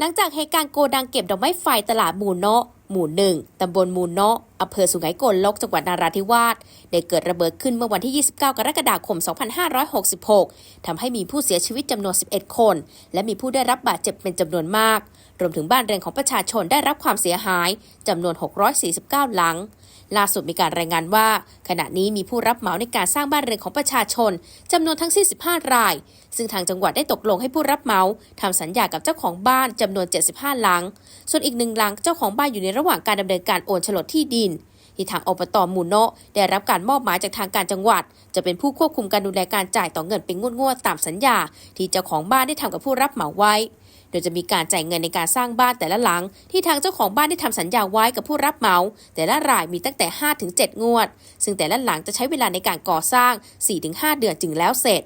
หลังจากเหตุการณ์โกดังเก็บดอกไม้ไฟตลาดมูโนะหมู่หนึ่งตำบลมูโนะอำเภอสุไหงโกลก จังหวัดนาราธิวาส ได้เกิดระเบิดขึ้นเมื่อวันที่ 29 กรกฎาคม 2566 ทำให้มีผู้เสียชีวิตจำนวน 11 คน และมีผู้ได้รับบาดเจ็บเป็นจำนวนมาก รวมถึงบ้านเรือนของประชาชนได้รับความเสียหายจำนวน 649 หลัง ล่าสุดมีการรายงานว่า ขณะนี้มีผู้รับเหมาในการสร้างบ้านเรือนของประชาชนจำนวนทั้งสิ้น15 ราย ซึ่งทางจังหวัดได้ตกลงให้ผู้รับเหมาทำสัญญากับเจ้าของบ้านจำนวน 75 หลัง ส่วนอีกหนึ่งหลังเจ้าของบ้านอยู่ในระหว่างการดำเนินการโอนโฉนดที่ดินที่ทางอบตมูโนะได้รับการมอบหมายจากทางการจังหวัด จะเป็นผู้ควบคุมการดูแลการจ่ายต่อเงินเป็นงวดๆตามสัญญา ที่เจ้าของบ้านได้ทำกับผู้รับเหมาไว้ โดยจะมีการจ่ายเงินในการสร้างบ้านแต่ละหลัง ที่ทางเจ้าของบ้านได้ทำสัญญาไว้กับผู้รับเหมา แต่ละรายมีตั้งแต่ 5-7 งวด ซึ่งแต่ละหลังจะใช้เวลาในการก่อสร้าง 4-5 เดือนจึงแล้วเสร็จ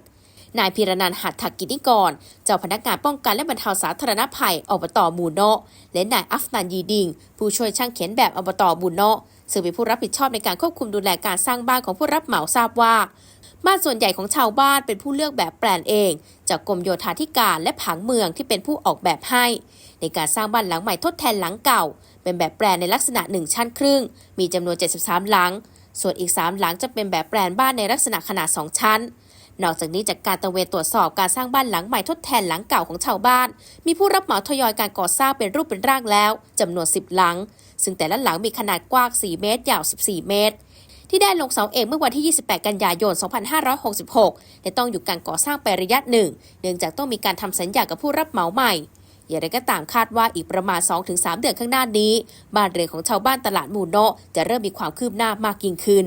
นายพีรนันหัตถกิจนิกร เจ้าพนักงานป้องกันและบรรเทาสาธารณภัยอบตมูโนะและนายอัฟนันยีดิง ผู้ช่วยช่างเขียนแบบอบตมูโนะซึ่งเป็นผู้รับผิดชอบในการควบคุมดูแลการสร้างบ้านของผู้รับเหมาทราบว่า บ้านส่วนใหญ่ของชาวบ้านเป็นผู้เลือกแบบแปลนเอง จากกรมโยธาธิการและผังเมืองที่เป็นผู้ออกแบบให้ ในการสร้างบ้านหลังใหม่ทดแทนหลังเก่า เป็นแบบแปลนในลักษณะ 1 ชั้นครึ่ง มีจำนวน 73 หลัง ส่วนอีก 3 หลังจะเป็นแบบแปลนบ้านในลักษณะขนาด 2 ชั้น นอกจากนี้จากการตระเวนตรวจสอบการสร้างบ้านหลังใหม่ทดแทนหลังเก่าของชาวบ้าน มีผู้รับเหมาทยอยการก่อสร้างเป็นรูปเป็นร่างแล้วจำนวน 10 หลัง ซึ่งแต่ละหลังมีขนาดกว้าง 4 เมตร ยาว 14 เมตร ที่ได้ลงเสาเอกเมื่อวันที่ 28 กันยายน 2566 แต่ต้องอยู่การก่อสร้างไประยะหนึ่ง เนื่องจากต้องมีการทำสัญญากับผู้รับเหมาใหม่อย่างไรก็ตามคาดว่าอีกประมาณ 2-3 เดือนข้างหน้านี้ บ้านเรือนของชาวบ้านตลาดมูโนะจะเริ่มมีความคืบหน้ามากยิ่งขึ้น